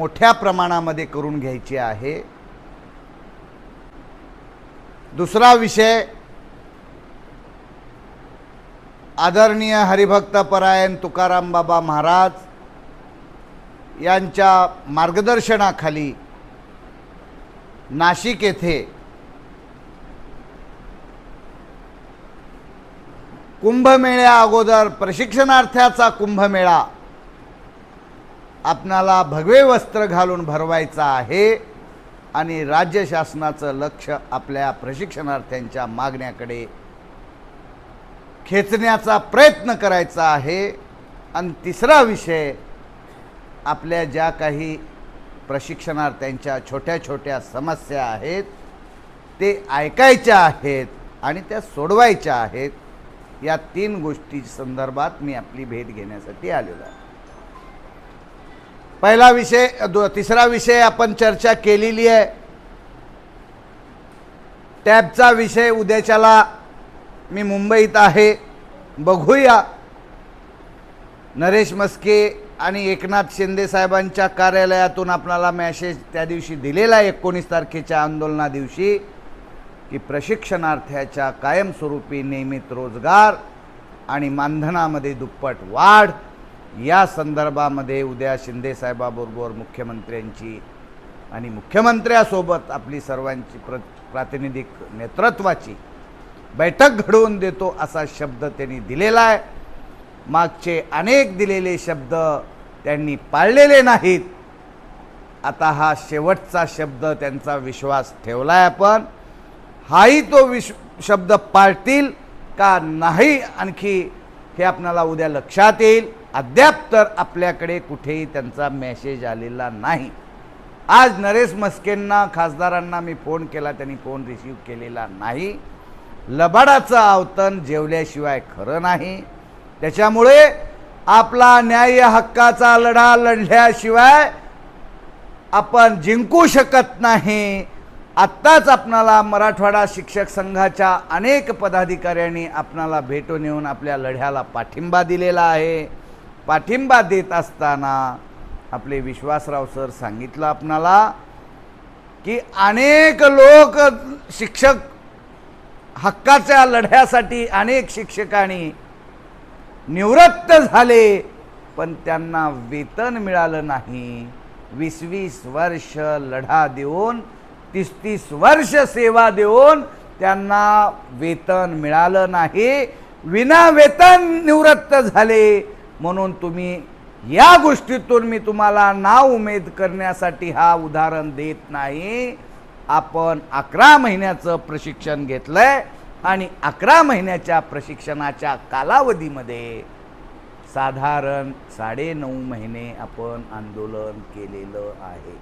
मोठ्या प्रमाणामध्ये करून घ्यायची आहे. दुसरा विषय आदरणीय हरिभक्त परायण तुकाराम बाबा महाराज यांच्या मार्गदर्शनाखाली नाशिक येथे कुंभमेळ्या अगोदर प्रशिक्षणार्थ्याचा कुंभमेळा आपणाला भगवे वस्त्र घालून भरवायचा आहे आणि राज्य शासनाचं लक्ष आपल्या प्रशिक्षणार्थ्यांच्या मागण्याकडे खेचण्याचा प्रयत्न करायचा आहे. आणि तिसरा विषय आपल्या ज्या काही प्रशिक्षणार्थ्यांच्या छोट्या छोट्या समस्या आहेत ते ऐकायच्या आहेत आणि त्या सोडवायच्या आहेत या तीन गोष्टी संदर्भात मी आपली भेट घेण्यासाठी आलेलो आहे. पहिला विषय दो तिसरा विषय आपण चर्चा केलेली आहे. टॅबचा विषय उद्याच्याला मी मुंबईत आहे. बघूया. नरेश मस्के आणि एकनाथ शिंदे साहेबांच्या कार्यालयातून आपणाला मॅसेज त्या दिवशी दिलेला आहे एकोणीस तारखेच्या आंदोलना दिवशी की प्रशिक्षणार्थ्याच्या कायमस्वरूपी नियमित रोजगार आणि मानधनामध्ये दुप्पट वाढ. या संदर्भामध्ये उद्या शिंदेसाहेबाबरोबर मुख्यमंत्र्यांची आणि मुख्यमंत्र्यासोबत आपली सर्वांची प्र प्रातिनिधिक नेतृत्वाची बैठक घडवून देतो असा शब्द त्यांनी दिलेला आहे. मागचे अनेक दिलेले शब्द त्यांनी पाळलेले नाहीत. आता हा शेवटचा शब्द त्यांचा विश्वास ठेवला आहे आपण. हाही तो विश शब्द पाळतील का नाही आणखी हे आपणाला उद्या लक्षात येईल. अद्याप तर आपल्याकडे कुठेही त्यांचा मेसेज आलेला नाही. आज नरेश मस्केंना खासदारांना मी फोन केला त्यांनी फोन रिसीव केलेला नाही. लबाडाचं आवतन जेवल्याशिवाय खरं नाही. त्याच्यामुळे आपला न्याय हक्काचा लढा लढल्याशिवाय आपण जिंकू शकत नाही. आत्ताच आपणाला मराठवाडा शिक्षक संघाच्या अनेक पदाधिकाऱ्यांनी आपणाला भेटून येऊन आपल्या लढ्याला पाठिंबा दिलेला आहे. पाठिंबा देत असताना आपले विश्वासराव सर सांगितलं आपणाला की अनेक लोक शिक्षक हक्काच्या लढ्यासाठी अनेक शिक्षकांनी निवृत्त झाले पण त्यांना वेतन मिळालं नाही. वीस वीस वर्ष लढा देऊन तीस तीस वर्ष सेवा देऊन त्यांना वेतन मिळालं नाही. विना वेतन निवृत्त झाले. म्हणून तुम्ही या गोष्टीतून मी तुम्हाला नाव उमेद करण्यासाठी हा उदाहरण देत नाही. आपण अकरा महिन्याचं प्रशिक्षण घेतलंय आणि अकरा महिन्याच्या प्रशिक्षणाच्या कालावधीमध्ये साधारण साडेनऊ महिने आपण आंदोलन केलेलं आहे.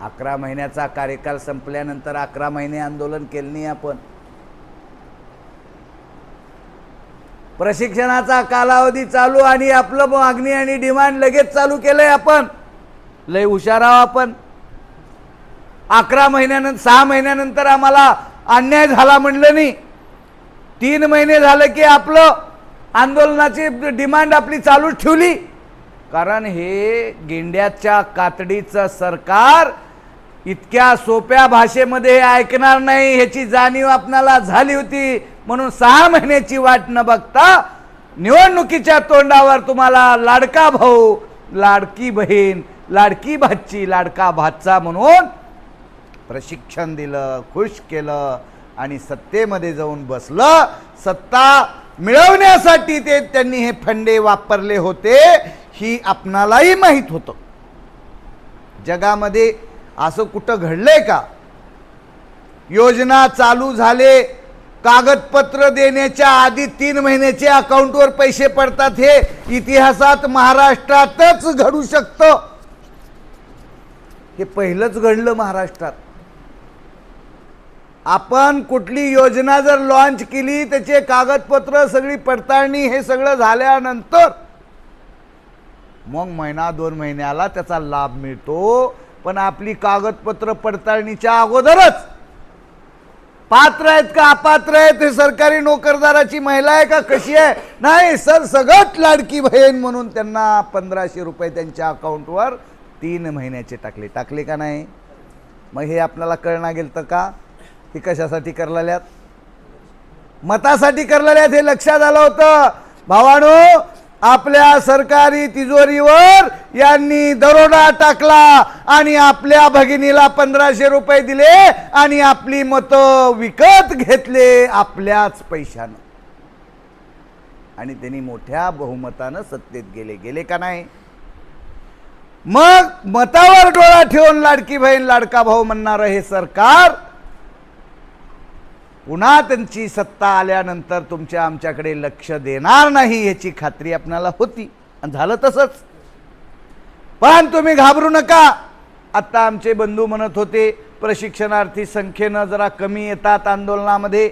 अकरा महिन्याचा कार्यकाल संपल्यानंतर अकरा महिने आंदोलन केलं नाही आपण. प्रशिक्षणाचा कालावधी चालू आणि आपलं मागणी आणि डिमांड लगेच चालू केलंय आपण. लय हुशार आहो आपण. अकरा महिन्यानंतर सहा महिन्यानंतर आम्हाला अन्याय झाला म्हणलं नाही. तीन महिने झालं की आपलं आंदोलनाची डिमांड आपली चालू ठेवली. कारण हे गेंड्याच्या कातडीचं सरकार इतक्या सोप्या भाषेमध्ये ऐकणार नाही ह्याची जाणीव आपणाला झाली होती. म्हणून सहा महिन्याची वाट न बघता निवडणुकीच्या तोंडावर तुम्हाला लाडका भाऊ लाडकी बहीण लाडकी भाची लाडका भाचा म्हणून प्रशिक्षण दिलं खुश केलं आणि सत्तेमध्ये जाऊन बसलं. सत्ता मिळवण्यासाठी ते त्यांनी हे फंडे वापरले होते ही आपणालाही माहीत होतं. जगामध्ये असं कुठं घडलंय का? योजना चालू झाले कागदपत्र देण्याच्या आधी तीन महिन्याचे अकाउंटवर पैसे पडतात हे इतिहासात महाराष्ट्रातच घडू शकतं. हे पहिलंच घडलं महाराष्ट्रात. आपण कुठली योजना जर लॉन्च केली त्याचे कागदपत्र सगळी पडताळणी हे सगळं झाल्यानंतर मग महिना दोन महिन्याला त्याचा लाभ मिळतो. पण आपली कागदपत्र पडताळणीच्या अगोदरच पात्र आहेत का अपात्र आहेत? हे सरकारी नोकरदाराची महिला आहे का? कशी आहे? नाही सर सगळं लाडकी बहीण म्हणून त्यांना पंधराशे रुपये त्यांच्या अकाउंटवर तीन महिन्याचे टाकले. टाकले का नाही? मग हे आपल्याला कळणार गेलं तर का? हे कशासाठी करलेल्यात? मतासाठी करलेल्यात हे लक्षात आलं होतं. भावानो आपल्या सरकारी तिजोरीवर यांनी दरोडा टाकला आणि आपल्या भगिनीला पंधराशे रुपये दिले आणि आपली मतं विकत घेतले आपल्याच पैशानं. आणि त्यांनी मोठ्या बहुमतानं सत्तेत गेले. गेले का नाही? मग मतावर डोळा ठेवून लाडकी बहीण लाडका भाऊ म्हणणारं हे सरकार पुन्हा त्यांची सत्ता आल्यानंतर तुमच्या आमच्याकडे लक्ष देणार नाही याची खात्री आपणाला होती. आणि झालं तसंच. पण तुम्ही घाबरू नका. आत्ता आमचे बंधू म्हणत होते प्रशिक्षणार्थी संख्येनं जरा कमी येतात आंदोलनामध्ये.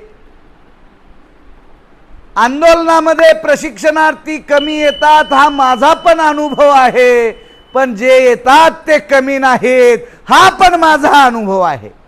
आंदोलनामध्ये प्रशिक्षणार्थी कमी येतात हा माझा पण अनुभव आहे. पण जे येतात ते कमी नाहीत हा पण माझा अनुभव आहे.